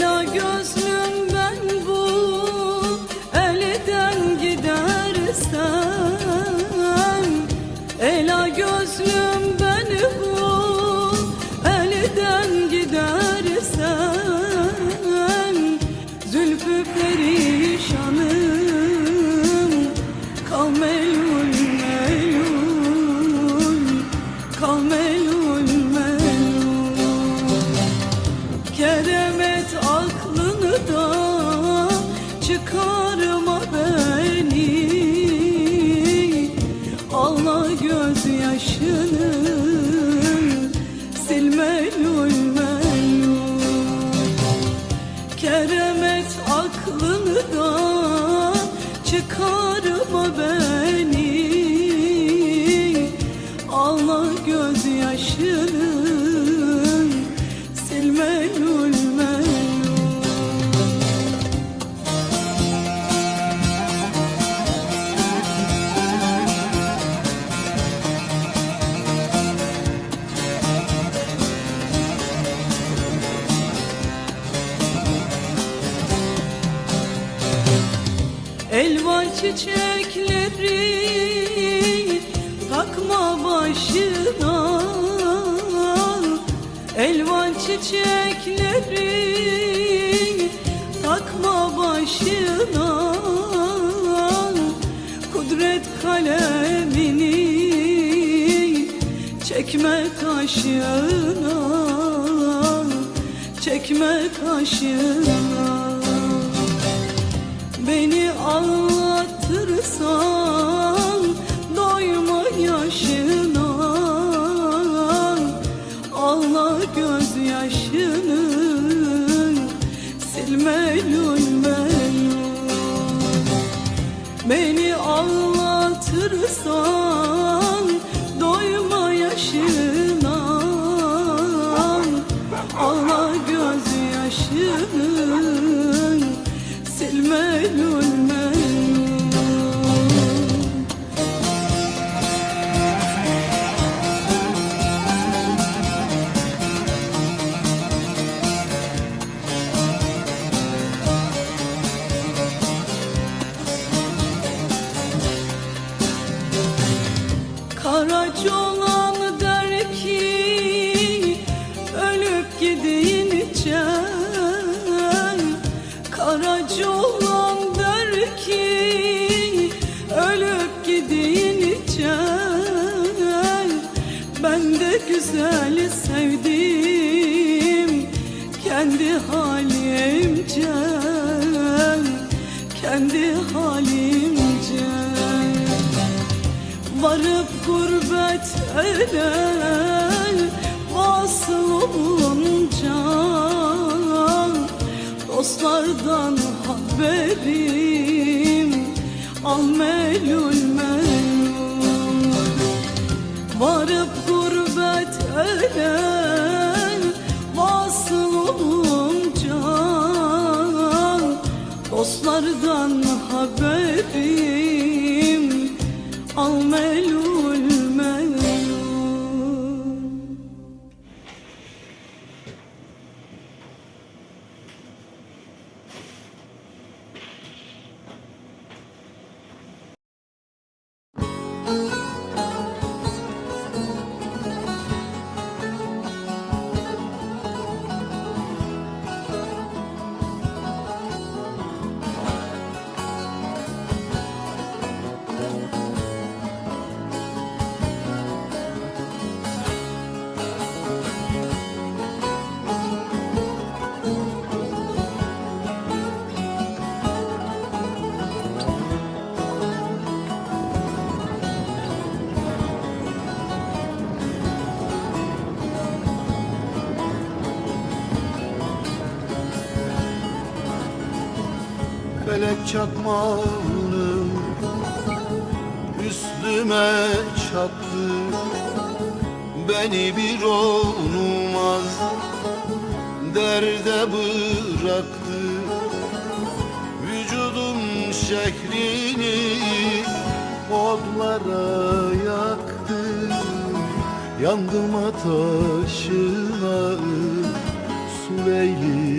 Ela gözlüm ben bu elden gidersem. Ela gözlüm ben bu elden gidersem. Zülfü perişanım kal melul melul Kal melul melul gözyaşını silme lul melul Keremet aklını da çıkarma Elva çiçekleri takma başına. Elva çiçekleri takma başına. Kudret kalemini çekme kaşına Çekme kaşına Beni ağlatırsan doyma yaşına. Ağla gözyaşını silme lul melul Beni ağlatırsan doyma yaşına. Ağla gözyaşını Karaca olan der ki ölüp gidince Karaca ki ölüp gidince Ben de güzel sevdim kendi halimce. Kendi halimce. Varıp gurbet ele vasıl olunca Dostlardan haberim al melul melul. Varıp gurbet ele vasıl olunca Dostlardan haberim. Al melul Felek çakmağını üstüme çaktı Beni bir olmaz derde bıraktı. Vücudum şehrini odlara yaktı. Yandım ateşine leyli